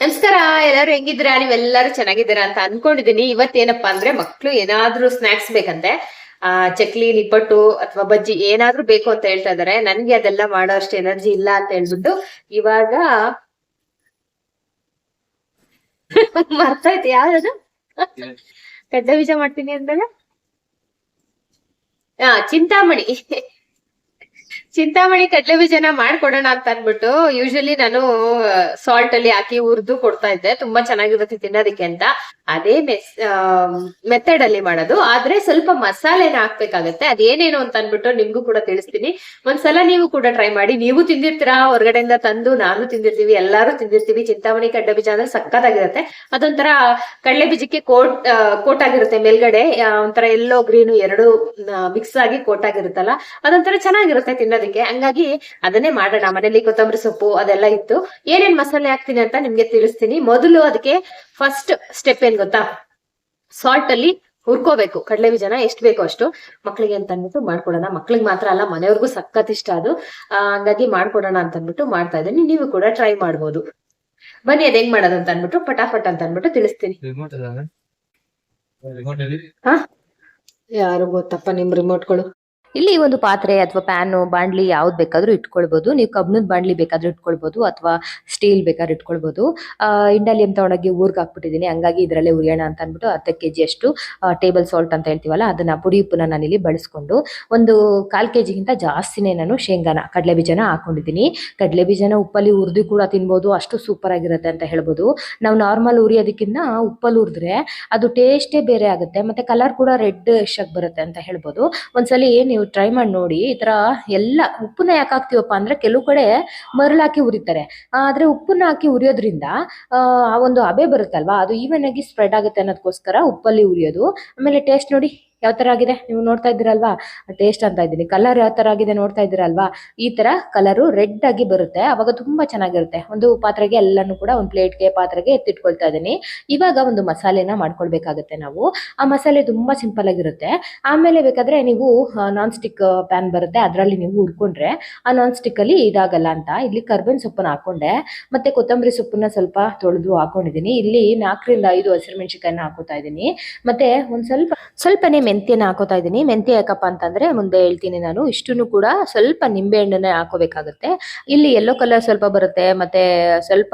ನಮಸ್ಕಾರ ಎಲ್ಲರೂ ಹೆಂಗಿದ್ದೀರಾ? ನೀವೆಲ್ಲರೂ ಚೆನ್ನಾಗಿದ್ದೀರಾ ಅಂತ ಅನ್ಕೊಂಡಿದೀನಿ ಇವತ್ತೇನಪ್ಪಾ ಅಂದ್ರೆ ಮಕ್ಳು ಏನಾದ್ರೂ ಸ್ನಾಕ್ಸ್ ಬೇಕಂತೆ. ಆ ಚಕ್ಲಿ ನಿಪ್ಪಟ್ಟು ಅಥವಾ ಬಜ್ಜಿ ಏನಾದ್ರೂ ಬೇಕು ಅಂತ ಹೇಳ್ತಾ ಇದಾರೆ ನನ್ಗೆ ಅದೆಲ್ಲ ಮಾಡೋ ಅಷ್ಟು ಎನರ್ಜಿ ಇಲ್ಲ ಅಂತ ಹೇಳ್ಬಿಟ್ಟು ಇವಾಗ ಮರ್ತಾಯ್ತು ಯಾವ್ದು ಕಡ್ಡ ಬೀಜ ಮಾಡ್ತೀನಿ ಅಂದಾಗ? ಹಾ ಚಿಂತಾಮಣಿ. ಚಿಂತಾಮಣಿ ಕಡ್ಲೆ ಬೀಜನ ಮಾಡ್ಕೊಡೋಣ ಅಂತ ಅನ್ಬಿಟ್ಟು ಯೂಶಲಿ ನಾನು ಸಾಲ್ಟ್ ಅಲ್ಲಿ ಹಾಕಿ ಹುರಿದು ಕೊಡ್ತಾ ಇದ್ದೆ. ತುಂಬಾ ಚೆನ್ನಾಗಿರುತ್ತೆ ತಿನ್ನೋದಕ್ಕೆ ಅಂತ. ಅದೇ ಮೆಸ್ ಮೆಥಡ್ ಅಲ್ಲಿ ಮಾಡೋದು. ಆದ್ರೆ ಸ್ವಲ್ಪ ಮಸಾಲೆನ ಹಾಕ್ಬೇಕಾಗತ್ತೆ. ಅದೇನೇನು ಅಂತ ಅನ್ಬಿಟ್ಟು ನಿಮ್ಗೂ ಕೂಡ ತಿಳಿಸ್ತೀನಿ. ಒಂದ್ಸಲ ನೀವು ಕೂಡ ಟ್ರೈ ಮಾಡಿ. ನೀವು ತಿಂದಿರ್ತೀರಾ? ಹೊರಗಡೆಯಿಂದ ತಂದು ನಾನು ತಿಂದಿರ್ತೀವಿ. ಎಲ್ಲಾರು ತಿಂದಿರ್ತೀವಿ. ಚಿಂತಾಮಣಿ ಕಡ್ಲೆ ಬೀಜ ಅಂದ್ರೆ ಸಕ್ಕತ್ತಾಗಿರುತ್ತೆ ಅದೊಂಥರ ಕಡಲೆ ಬೀಜಕ್ಕೆ ಕೋಟ್ ಕೋಟ್ ಆಗಿರುತ್ತೆ ಮೇಲ್ಗಡೆ. ಒಂಥರ ಎಲ್ಲೋ ಗ್ರೀನು ಎರಡು ಮಿಕ್ಸ್ ಆಗಿ ಕೋಟ್ ಆಗಿರುತ್ತಲ್ಲ ಅದೊಂಥರ ಚೆನ್ನಾಗಿರುತ್ತೆ ತಿನ್ನೋದಕ್ಕೆ. ಹಂಗಾಗಿ ಅದನ್ನೇ ಮಾಡೋಣ. ಮನೇಲಿ ಕೊತ್ತಂಬರಿ ಸೊಪ್ಪು ಅದೆಲ್ಲ ಇತ್ತು. ಏನೇನ್ ಮಸಾಲೆ ಹಾಕ್ತೀನಿ ಅಂತ ನಿಮ್ಗೆ ತಿಳಿಸ್ತೀನಿ. ಮೊದಲು ಅದಕ್ಕೆ ಫಸ್ಟ್ ಸ್ಟೆಪ್ ಏನ್ ಗೊತ್ತಾ? ಸಾಲ್ಟ್ ಅಲ್ಲಿ ಹುರ್ಕೋಬೇಕು. ಕಡಲೆ ಬೀಜನ ಎಷ್ಟು ಬೇಕೋ ಅಷ್ಟು ಮಕ್ಳಿಗೆ ಅಂತ ಅಂದ್ಬಿಟ್ಟು ಮಾಡ್ಕೊಡೋಣ. ಮಕ್ಳಿಗೆ ಮಾತ್ರ ಅಲ್ಲ ಮನೆಯವ್ರಿಗೂ ಸಖತ್ ಇಷ್ಟ ಅದು. ಹಂಗಾಗಿ ಮಾಡ್ಕೊಡೋಣ ಅಂತ ಅಂದ್ಬಿಟ್ಟು ಮಾಡ್ತಾ ಇದ್ದೀನಿ. ನೀವು ಕೂಡ ಟ್ರೈ ಮಾಡ್ಬೋದು. ಬನ್ನಿ ಅದ್ ಹೆಂಗ್ ಮಾಡೋದು ಅಂತ ಅಂದ್ಬಿಟ್ಟು ಪಟಾಫಟ್ ಅಂತ ಅಂದ್ಬಿಟ್ಟು ತಿಳಿಸ್ತೀನಿ ಯಾರು ಗೊತ್ತಪ್ಪ ನಿಮ್ ರಿಮೋಟ್ಗಳು ಇಲ್ಲಿ ಒಂದು ಪಾತ್ರೆ ಅಥವಾ ಪ್ಯಾನು ಬಾಂಡ್ಲಿ ಯಾವ್ದು ಬೇಕಾದ್ರೂ ಇಟ್ಕೊಳ್ಬಹುದು ನೀವು ಕಬ್ಬಿಣದ ಬಾಂಡ್ಲಿ ಬೇಕಾದ್ರೂ ಇಟ್ಕೊಳ್ಬಹುದು ಅಥವಾ ಸ್ಟೀಲ್ ಬೇಕಾದ್ರೂ ಇಟ್ಕೊಳ್ಬಹುದು ಅಂತ ತಗೊಂಡೋಗಿ ಊರ್ಗ್ ಹಾಕ್ಬಿಟ್ಟಿದ್ದೀನಿ ಹಂಗಾಗಿ ಇದರಲ್ಲೇ ಉರಿಯೋಣ ಅಂತ ಅಂದ್ಬಿಟ್ಟು ಹತ್ತು ಕೆ ಅಷ್ಟು ಟೇಬಲ್ ಸಾಲ್ಟ್ ಅಂತ ಹೇಳ್ತೀವಲ್ಲ, ಅದನ್ನ ಪುಡಿ ಉಪ್ಪನ್ನ ನಾನಿಲ್ಲಿ ಬಳಸ್ಕೊಂಡು ಒಂದು ಕಾಲ್ ಕೆ ಜಿಗಿಂತ ಜಾಸ್ತಿನೇ ನಾನು ಶೇಂಗಾನ ಕಡಲೆ ಬೀಜನ ಹಾಕೊಂಡಿದ್ದೀನಿ. ಕಡಲೆ ಬೀಜನ ಉಪ್ಪಲ್ಲಿ ಹುರಿದು ಕೂಡ ತಿನ್ಬೋದು. ಅಷ್ಟು ಸೂಪರ್ ಆಗಿರುತ್ತೆ ಅಂತ ಹೇಳ್ಬೋದು. ನಾವು ನಾರ್ಮಲ್ ಉರಿಯೋದಕ್ಕಿಂತ ಉಪ್ಪಲ್ಲಿ ಉರಿದ್ರೆ ಅದು ಟೇಸ್ಟೇ ಬೇರೆ ಆಗುತ್ತೆ. ಮತ್ತೆ ಕಲರ್ ಕೂಡ ರೆಡ್ ಆಗಿ ಬರುತ್ತೆ ಅಂತ ಹೇಳ್ಬೋದು. ಒಂದ್ಸಲಿ ನೀವು ಟ್ರೈ ಮಾಡಿ ನೋಡಿ, ಈ ತರ ಎಲ್ಲ ಉಪ್ಪನ್ನ ಯಾಕೆ ಹಾಕ್ತೀವಪ್ಪ ಅಂದ್ರೆ ಕೆಲವು ಕಡೆ ಮರಳಾಕಿ ಉರಿತಾರೆ. ಆದ್ರೆ ಉಪ್ಪನ್ನ ಹಾಕಿ ಉರಿಯೋದ್ರಿಂದ, ಆ ಒಂದು ಹಬೆ ಬರುತ್ತಲ್ವಾ, ಅದು ಈವನ್ ಆಗಿ ಸ್ಪ್ರೆಡ್ ಆಗುತ್ತೆ ಅನ್ನೋದಕ್ಕೋಸ್ಕರ ಉಪ್ಪಲ್ಲಿ ಉರಿಯೋದು. ಆಮೇಲೆ ಟೇಸ್ಟ್ ನೋಡಿ ಯಾವ ತರ ಆಗಿದೆ? ನೀವು ನೋಡ್ತಾ ಇದ್ದೀರಲ್ವಾ? ಟೇಸ್ಟ್ ಅಂತ ಇದ್ದೀನಿ. ಕಲರ್ ಯಾವ ತರ ಆಗಿದೆ ನೋಡ್ತಾ ಇದ್ದೀರಲ್ವಾ? ಈ ತರ ಕಲರು ರೆಡ್ ಆಗಿ ಬರುತ್ತೆ. ಅವಾಗ ತುಂಬಾ ಚೆನ್ನಾಗಿರುತ್ತೆ. ಒಂದು ಪಾತ್ರೆಗೆ ಎಲ್ಲಾನು ಕೂಡ ಒಂದು ಪ್ಲೇಟ್ಗೆ ಪಾತ್ರೆಗೆ ಎತ್ತಿಟ್ಕೊಳ್ತಾ ಇದ್ದೀನಿ. ಇವಾಗ ಒಂದು ಮಸಾಲೆನ ಮಾಡ್ಕೊಳ್ಬೇಕಾಗತ್ತೆ ನಾವು. ಆ ಮಸಾಲೆ ತುಂಬಾ ಸಿಂಪಲ್ ಆಗಿರುತ್ತೆ. ಆಮೇಲೆ ಬೇಕಾದ್ರೆ ನೀವು ನಾನ್ ಸ್ಟಿಕ್ ಪ್ಯಾನ್ ಬರುತ್ತೆ. ಅದರಲ್ಲಿ ನೀವು ಹುರ್ಕೊಂಡ್ರೆ ಆ ನಾನ್ ಸ್ಟಿಕ್ ಅಲ್ಲಿ ಇದಾಗಲ್ಲ ಅಂತ. ಇಲ್ಲಿ ಕರ್ಬೇವಿನ ಸೊಪ್ಪನ್ನ ಹಾಕೊಂಡೆ. ಮತ್ತೆ ಕೊತ್ತಂಬರಿ ಸೊಪ್ಪನ್ನ ಸ್ವಲ್ಪ ತೊಳೆದು ಹಾಕೊಂಡಿದ್ದೀನಿ. ಇಲ್ಲಿ ನಾಲ್ಕರಿಂದ ಐದು ಹಸಿರುಮೆಣಸಿಕಾಯನ್ನ ಹಾಕೋತಾ ಇದ್ದೀನಿ. ಮತ್ತೆ ಒಂದ್ ಸ್ವಲ್ಪ ಸ್ವಲ್ಪನೇ ಮೆಂತ್ಯನ ಹಾಕೋತಾ ಇದ್ದೀನಿ. ಮೆಂತ್ಯ ಯಾಕಪ್ಪ ಅಂತಂದ್ರೆ ಮುಂದೆ ಹೇಳ್ತೀನಿ ನಾನು. ಇಷ್ಟನ್ನು ಕೂಡ ಸ್ವಲ್ಪ ನಿಂಬೆ ಹಣ್ಣನ್ನೇ ಹಾಕೋಬೇಕಾಗುತ್ತೆ. ಇಲ್ಲಿ ಯೆಲ್ಲೋ ಕಲರ್ ಸ್ವಲ್ಪ ಬರುತ್ತೆ, ಮತ್ತೆ ಸ್ವಲ್ಪ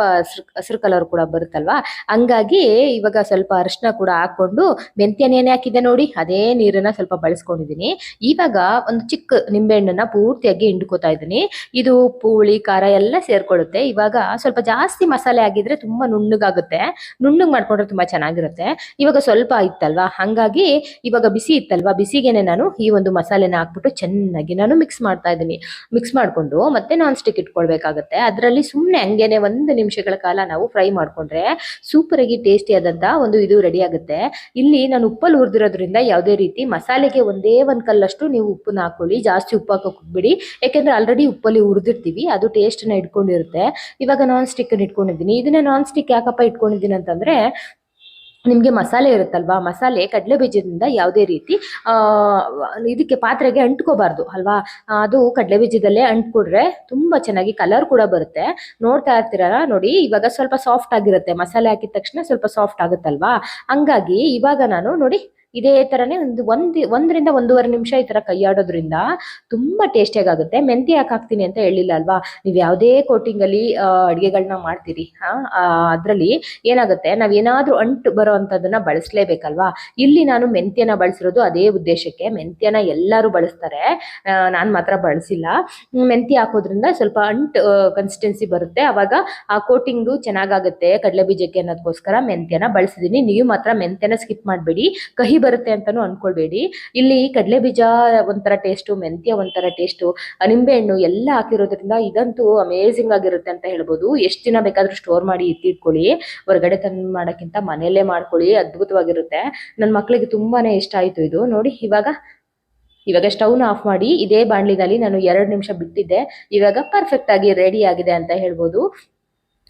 ಹಸಿರು ಕಲರ್ ಕೂಡ ಬರುತ್ತಲ್ವಾ? ಹಂಗಾಗಿ ಇವಾಗ ಸ್ವಲ್ಪ ಅರಿಶಿನ ಕೂಡ ಹಾಕೊಂಡು ಮೆಂತ್ಯನೇನೆ ಹಾಕಿದೆ ನೋಡಿ, ಅದೇ ನೀರನ್ನ ಸ್ವಲ್ಪ ಬಳಸ್ಕೊಂಡಿದ್ದೀನಿ. ಇವಾಗ ಒಂದು ಚಿಕ್ಕ ನಿಂಬೆಹಣ್ಣನ್ನ ಪೂರ್ತಿಯಾಗಿ ಹಿಂಡ್ಕೋತಾ ಇದ್ದೀನಿ. ಇದು ಹುಳಿ ಖಾರ ಎಲ್ಲ ಸೇರ್ಕೊಳ್ಳುತ್ತೆ. ಇವಾಗ ಸ್ವಲ್ಪ ಜಾಸ್ತಿ ಮಸಾಲೆ ಆಗಿದ್ರೆ ತುಂಬಾ ನುಣ್ಣಗಾಗುತ್ತೆ. ನುಣ್ಣಗ್ ಮಾಡ್ಕೊಂಡ್ರೆ ತುಂಬಾ ಚೆನ್ನಾಗಿರುತ್ತೆ. ಇವಾಗ ಸ್ವಲ್ಪ ಇತ್ತಲ್ವಾ ಹಂಗಾಗಿ ಇವಾಗ ಬಿಸಿ ಇತ್ತಲ್ವಾ? ಬಿಸಿಗೆನೆ ನಾನು ಈ ಒಂದು ಮಸಾಲೆನ ಹಾಕ್ಬಿಟ್ಟು ಚೆನ್ನಾಗಿ ನಾನು ಮಿಕ್ಸ್ ಮಾಡ್ತಾ ಇದ್ದೀನಿ. ಮಿಕ್ಸ್ ಮಾಡ್ಕೊಂಡು ಮತ್ತೆ ನಾನ್ ಸ್ಟಿಕ್ ಇಟ್ಕೊಳ್ಬೇಕಾಗತ್ತೆ. ಅದರಲ್ಲಿ ಸುಮ್ಮನೆ ಹಂಗೇನೆ ಒಂದು ನಿಮಿಷಗಳ ಕಾಲ ನಾವು ಫ್ರೈ ಮಾಡ್ಕೊಂಡ್ರೆ ಸೂಪರ್ ಆಗಿ ಟೇಸ್ಟಿ ಆದಂತ ಒಂದು ಇದು ರೆಡಿ ಆಗುತ್ತೆ. ಇಲ್ಲಿ ನಾನು ಉಪ್ಪಲ್ಲಿ ಹುರಿದಿರೋದ್ರಿಂದ ಯಾವುದೇ ರೀತಿ ಮಸಾಲೆಗೆ ಒಂದೇ ಒಂದು ಕಲ್ಲಷ್ಟು ನೀವು ಉಪ್ಪನ್ನ ಹಾಕೊಳ್ಳಿ ಜಾಸ್ತಿ ಉಪ್ಪು ಹೋಗ್ಬೇಡಿ. ಯಾಕೆಂದ್ರೆ ಆಲ್ರೆಡಿ ಉಪ್ಪಲ್ಲಿ ಹುರಿದಿರ್ತೀವಿ. ಅದು ಟೇಸ್ಟ್ನ ಇಟ್ಕೊಂಡಿರುತ್ತೆ. ಇವಾಗ ನಾನ್ ಸ್ಟಿಕ್ ಇಟ್ಕೊಂಡಿದ್ದೀನಿ. ಇದನ್ನ ನಾನ್ ಸ್ಟಿಕ್ ಯಾಕಪ್ಪ ಇಟ್ಕೊಂಡಿದ್ದೀನಿ ಅಂತಂದ್ರೆ ನಿಮಗೆ ಮಸಾಲೆ ಇರುತ್ತಲ್ವಾ? ಮಸಾಲೆ ಕಡಲೆ ಬೀಜದಿಂದ ಯಾವುದೇ ರೀತಿ ಇದಕ್ಕೆ ಪಾತ್ರೆಗೆ ಅಂಟ್ಕೋಬಾರ್ದು, ಅಲ್ವಾ? ಅದು ಕಡಲೆ ಬೀಜದಲ್ಲೇ ಅಂಟ್ಕೊಡ್ರೆ ತುಂಬಾ ಚೆನ್ನಾಗಿ ಕಲರ್ ಕೂಡ ಬರುತ್ತೆ. ನೋಡ್ತಾ ಇರ್ತೀರಲ್ಲ ನೋಡಿ, ಇವಾಗ ಸ್ವಲ್ಪ ಸಾಫ್ಟ್ ಆಗಿರುತ್ತೆ. ಮಸಾಲೆ ಹಾಕಿದ ತಕ್ಷಣ ಸ್ವಲ್ಪ ಸಾಫ್ಟ್ ಆಗುತ್ತಲ್ವಾ? ಹಂಗಾಗಿ ಇವಾಗ ನಾನು ನೋಡಿ ಇದೇ ತರನೇ ಒಂದು ಒಂದ್, ಒಂದರಿಂದ ಒಂದೂವರೆ ನಿಮಿಷ ಈ ತರ ಕೈಯಾಡೋದ್ರಿಂದ ತುಂಬಾ ಟೇಸ್ಟಿಯಾಗಿ ಆಗುತ್ತೆ ಮೆಂತ್ಯ ಯಾಕೆ ಹಾಕ್ತೀನಿ ಅಂತ ಹೇಳಿಲ್ಲ ಅಲ್ವಾ? ನೀವು ಯಾವುದೇ ಕೋಟಿಂಗ್ ಅಲ್ಲಿ ಅಡುಗೆಗಳನ್ನ ಮಾಡ್ತೀರಿ ಆ, ಅದರಲ್ಲಿ ಏನಾಗುತ್ತೆ? ನಾವ್ ಏನಾದ್ರೂ ಅಂಟು ಬರೋ ಬಳಸಲೇಬೇಕಲ್ವಾ? ಇಲ್ಲಿ ನಾನು ಮೆಂತ್ಯನ ಬಳಸಿರೋದು ಅದೇ ಉದ್ದೇಶಕ್ಕೆ. ಮೆಂತ್ಯನ ಎಲ್ಲರೂ ಬಳಸ್ತಾರೆ. ನಾನು ಮಾತ್ರ ಬಳಸಿಲ್ಲ. ಮೆಂತಿ ಹಾಕೋದ್ರಿಂದ ಸ್ವಲ್ಪ ಅಂಟು ಕನ್ಸಿಸ್ಟೆನ್ಸಿ ಬರುತ್ತೆ. ಅವಾಗ ಆ ಕೋಟಿಂಗು ಚೆನ್ನಾಗಾಗುತ್ತೆ ಕಡಲೆ ಬೀಜಕ್ಕೆ ಅನ್ನೋದಕ್ಕೋಸ್ಕರ ಮೆಂತ್ಯನ ಬಳಸಿದೀನಿ. ನೀವು ಮಾತ್ರ ಮೆಂತ್ಯನ ಸ್ಕಿಪ್ ಮಾಡಬೇಡಿ. ಕಹಿ ಬರುತ್ತೆ ಅಂತಾನು ಅನ್ಕೊಳ್ಬೇಡಿ. ಇಲ್ಲಿ ಕಡಲೆ ಬೀಜ ಒಂಥರ ಟೇಸ್ಟು ಮೆಂತ್ಯ ಒಂಥರ ಟೇಸ್ಟು ನಿಂಬೆ ಹಣ್ಣು ಎಲ್ಲ ಹಾಕಿರೋದ್ರಿಂದ ಇದಂತೂ ಅಮೇಝಿಂಗ್ ಆಗಿರುತ್ತೆ ಅಂತ ಹೇಳ್ಬೋದು. ಎಷ್ಟು ದಿನ ಬೇಕಾದ್ರೂ ಸ್ಟೋರ್ ಮಾಡಿ ಇಟ್ಟಿಟ್ಕೊಳ್ಳಿ. ಹೊರಗಡೆ ತಂದು ಮಾಡೋಕ್ಕಿಂತ ಮನೆಯಲ್ಲೇ ಮಾಡ್ಕೊಳ್ಳಿ. ಅದ್ಭುತವಾಗಿರುತ್ತೆ. ನನ್ನ ಮಕ್ಕಳಿಗೆ ತುಂಬಾನೇ ಇಷ್ಟ ಆಯ್ತು ಇದು. ನೋಡಿ, ಇವಾಗ ಇವಾಗ ಸ್ಟವ್ನ ಆಫ್ ಮಾಡಿ, ಇದೇ ಬಾಣಲಿನಲ್ಲಿ ನಾನು ಎರಡು ನಿಮಿಷ ಬಿಟ್ಟಿದ್ದೆ. ಇವಾಗ ಪರ್ಫೆಕ್ಟ್ ಆಗಿ ರೆಡಿ ಆಗಿದೆ ಅಂತ ಹೇಳ್ಬೋದು.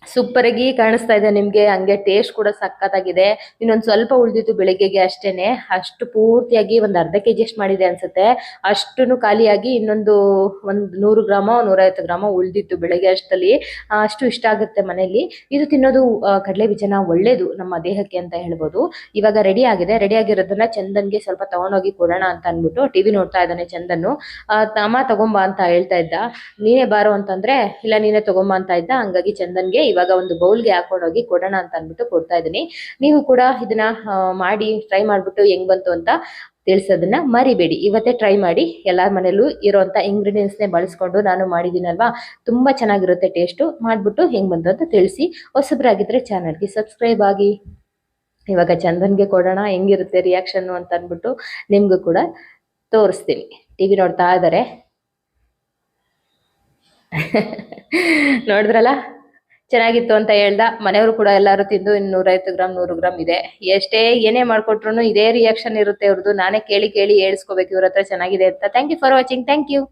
ಸೂಪರ್ ಆಗಿ ಕಾಣಿಸ್ತಾ ಇದೆ ನಿಮ್ಗೆ, ಹಂಗೆ ಟೇಸ್ಟ್ ಕೂಡ ಸಕ್ಕತ್ತಾಗಿದೆ ಇನ್ನೊಂದ್ ಸ್ವಲ್ಪ ಉಳಿದಿತ್ತು ಬೆಳಿಗ್ಗೆಗೆ ಅಷ್ಟೇನೆ. ಅಷ್ಟು ಪೂರ್ತಿಯಾಗಿ ಒಂದ್ ಅರ್ಧ ಕೆಜಿ ಅಷ್ಟು ಮಾಡಿದೆ ಅನ್ಸುತ್ತೆ. ಅಷ್ಟು ಖಾಲಿಯಾಗಿ ಇನ್ನೊಂದು ಒಂದ್ ನೂರು ಗ್ರಾಮ, ನೂರೈವತ್ತು ಗ್ರಾಮ ಉಳ್ದಿತ್ತು ಬೆಳಗ್ಗೆ ಅಷ್ಟಲ್ಲಿ. ಅಷ್ಟು ಇಷ್ಟ ಆಗುತ್ತೆ ಮನೆಯಲ್ಲಿ. ಇದು ತಿನ್ನೋದು ಕಡಲೆ ಬೀಜನ ಒಳ್ಳೇದು ನಮ್ಮ ದೇಹಕ್ಕೆ ಅಂತ ಹೇಳ್ಬೋದು. ಇವಾಗ ರೆಡಿ ಆಗಿದೆ. ರೆಡಿ ಆಗಿರೋದನ್ನ ಚಂದನ್ಗೆ ಸ್ವಲ್ಪ ತಗೊಂಡೋಗಿ ಕೊಡೋಣ ಅಂತ ಅನ್ಬಿಟ್ಟು ಟಿವಿ ನೋಡ್ತಾ ಇದ್ದಾನೆ ಚಂದನ್ನು. ತಮ್ಮ ತಗೊಂಬಾ ಅಂತ ಹೇಳ್ತಾ ಇದ್ದ. ನೀನೇ ಬಾರೋ ಅಂತಂದ್ರೆ, ಇಲ್ಲ ನೀನೇ ತಗೊಂಬ ಅಂತ ಇದ್ದ. ಹಂಗಾಗಿ ಚಂದನ್ಗೆ ಇವಾಗ ಒಂದು ಬೌಲ್ಗೆ ಹಾಕೊಂಡೋಗಿ ಕೊಡೋಣ ಅಂತ ಅನ್ಬಿಟ್ಟು ಕೊಡ್ತಾ ಇದ್ದೀನಿ. ನೀವು ಕೂಡ ಇದನ್ನ ಮಾಡಿ ಟ್ರೈ ಮಾಡ್ಬಿಟ್ಟು ಹೆಂಗ್ ಬಂತು ಅಂತ ತಿಳಿಸೋದನ್ನ ಮರಿಬೇಡಿ. ಇವತ್ತೇ ಟ್ರೈ ಮಾಡಿ, ಎಲ್ಲರ ಮನೇಲೂ ಇರೋಂಥ ಇಂಗ್ರೀಡಿಯೆಂಟ್ಸ್ನೇ ಬಳಸ್ಕೊಂಡು ನಾನು ಮಾಡಿದ್ದೀನಲ್ವಾ? ತುಂಬ ಚೆನ್ನಾಗಿರುತ್ತೆ ಟೇಸ್ಟು. ಮಾಡಿಬಿಟ್ಟು ಹೆಂಗ್ ಬಂತು ಅಂತ ತಿಳಿಸಿ. ಹೊಸಬ್ರಾಗಿದ್ರೆ ಚಾನಲ್ಗೆ ಸಬ್ಸ್ಕ್ರೈಬ್ ಆಗಿ. ಇವಾಗ ಚಂದನ್ಗೆ ಕೊಡೋಣ, ಹೆಂಗಿರುತ್ತೆ ರಿಯಾಕ್ಷನ್ನು ಅಂತ ಅಂದ್ಬಿಟ್ಟು ನಿಮ್ಗೂ ಕೂಡ ತೋರಿಸ್ತೀನಿ. ಟಿ ವಿ ನೋಡ್ತಾ ಇದ್ದಾರೆ ನೋಡಿದ್ರಲ್ಲ? ಚೆನ್ನಾಗಿತ್ತು ಅಂತ ಹೇಳ್ದ. ಮನೆಯವರು ಕೂಡ ಎಲ್ಲರೂ ತಿಂದು ನೂರೈವತ್ತು ಗ್ರಾಮ್ ನೂರು ಗ್ರಾಮ್ ಇದೆ. ಎಷ್ಟೇ ಏನೇ ಮಾಡ್ಕೊಟ್ರು ಇದೇ ರಿಯಾಕ್ಷನ್ ಇರುತ್ತೆ ಇವ್ರದ್ದು ನಾನೇ ಕೇಳಿ ಕೇಳಿ ಹೇಳ್ಸ್ಕೊಬೇಕು. ಇವ್ರ ಹತ್ರ ಚೆನ್ನಾಗಿದೆ ಅಂತ. Thank you for watching thank you